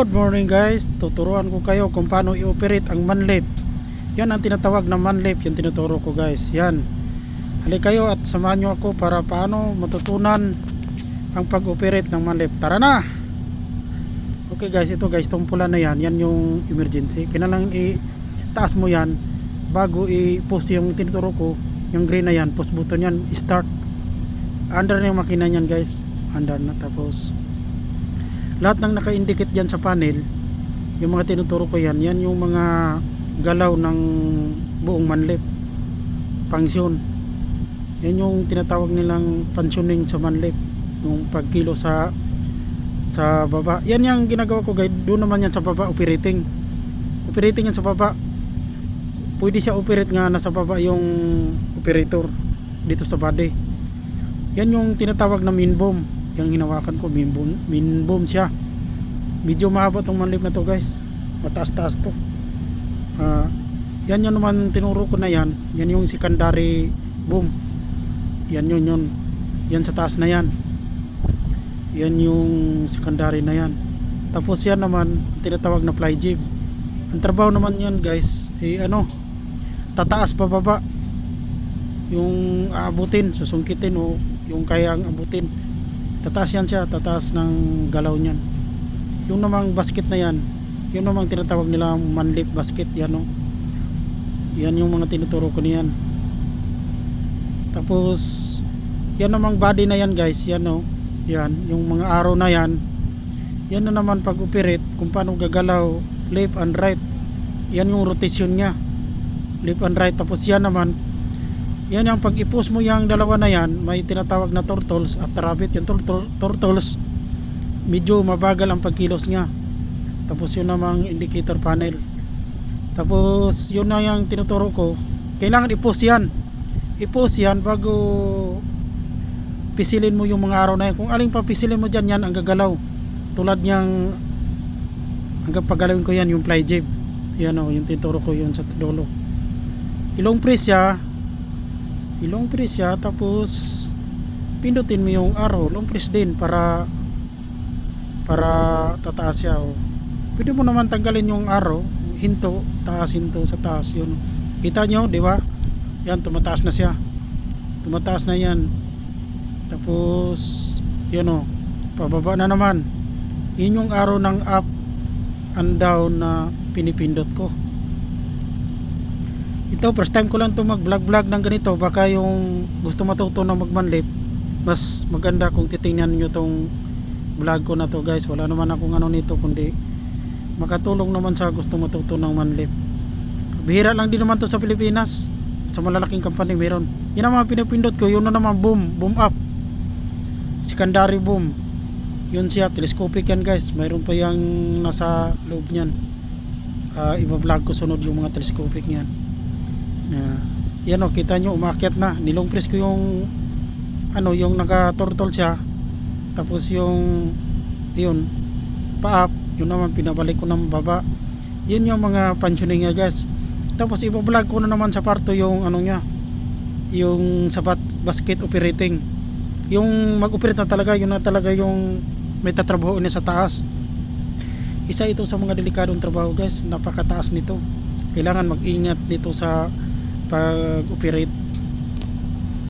Good morning guys, tuturuan ko kayo kung paano i-operate ang manlip. Yan ang tinatawag na manlip, yung tinuturo ko guys. Yan, halik kayo at samahan nyo ako para paano matutunan ang pag-operate ng manlip. Tara na! Okay guys, ito guys, pula na yan, yan yung emergency. Kailangan i-taas mo yan bago i-post yung tinuturo ko Yung green na yan, post button yan, start. Under na yung makina yan guys. Under na, tapos lahat ng naka-indicate dyan sa panel yung mga tinuturo ko yan yan yung mga galaw ng buong manlip. Pangsyon yan yung tinatawag nilang pensioning sa manlip yung pagkilo sa sa baba. Yan yung ginagawa ko guide. Doon naman yan sa baba operating. Operating yan sa baba. Pwede siya operate nga nasa baba yung operator dito sa body. Yan yung tinatawag na main boom yung hinawakan ko main boom, main boom siya. Medyo mahaba tong manlip na to guys. Mataas taas to. Ah, yan yung naman tinuro ko na yan. Yan yung secondary boom. Yan yun yun. Yan sa taas na yan. Yan yung secondary na yan. Tapos yan naman tinatawag na fly jib. Ang trabaho naman yan guys eh ano tataas pababa. Yung aabutin susungkitin o yung kayang abutin tataas yan siya tataas ng galaw niyan. Yung namang basket na yan yung namang tinatawag nila manlip basket yan o yan yung mga tinuturo ko niyan. Tapos yan namang body na yan guys yan o yan yung mga araw na yan yan na naman pag operate kung paano gagalaw left and right. Yan yung rotation niya. Left and right tapos yan naman yan yung pag i-post mo yung dalawa na yan. May tinatawag na turtles at rabbit. Yung turtle, turtles medyo mabagal ang pagkilos nga tapos yun namang indicator panel. Tapos yun na yung tinuturo ko. Kailangan i-post yan. I-post yan bago pisilin mo yung mga araw na yan. Kung aling pa pisilin mo dyan yan ang gagalaw. Tulad niyang hanggang pagalawin ko yan yung fly jib. Yan o yung tinuturo ko yun sa dulo ilong press siya ilong press siya tapos pindutin mo yung arrow. Long press din para para tataas siya o pwede mo naman tanggalin yung arrow hinto taas hinto sa taas yun. Kita nyo di ba? Yan tumataas na siya. Tumataas na yan. Tapos yun o pababa na naman. Yun yung arrow ng up and down na pinipindot ko ito first time ko lang to mag vlog vlog ng ganito. Baka yung gusto matuto ng magmanlip mas maganda kung titingnan nyo tong vlog ko na to guys. Wala naman akong ano nito kundi makatulong naman sa gusto matuto ng manlip. Bihira lang din naman to sa Pilipinas. Sa malalaking company meron. Yun ang mga pinipindot ko. Yun na naman boom. Boom up. Secondary boom. Yun siya telescopic yan guys. Mayroon pa yung nasa loob niyan. Uh, iba-vlog ko sunod yung mga telescopic niyan uh, yan o kita nyo umakyat na. Nilong press ko yung ano yung naka turtle siya. Tapos yung yun pa-up yun naman pinabalik ko ng baba. Yun yung mga pensioning niya guys. Tapos iba-vlog ko na naman sa parto yung ano niya yung sabat basket operating. Yung mag-operate na talaga yun na talaga yung may tatrabaho niya sa taas. Isa ito sa mga delikadong trabaho guys. Napakataas nito. Kailangan mag-ingat nito sa pag-operate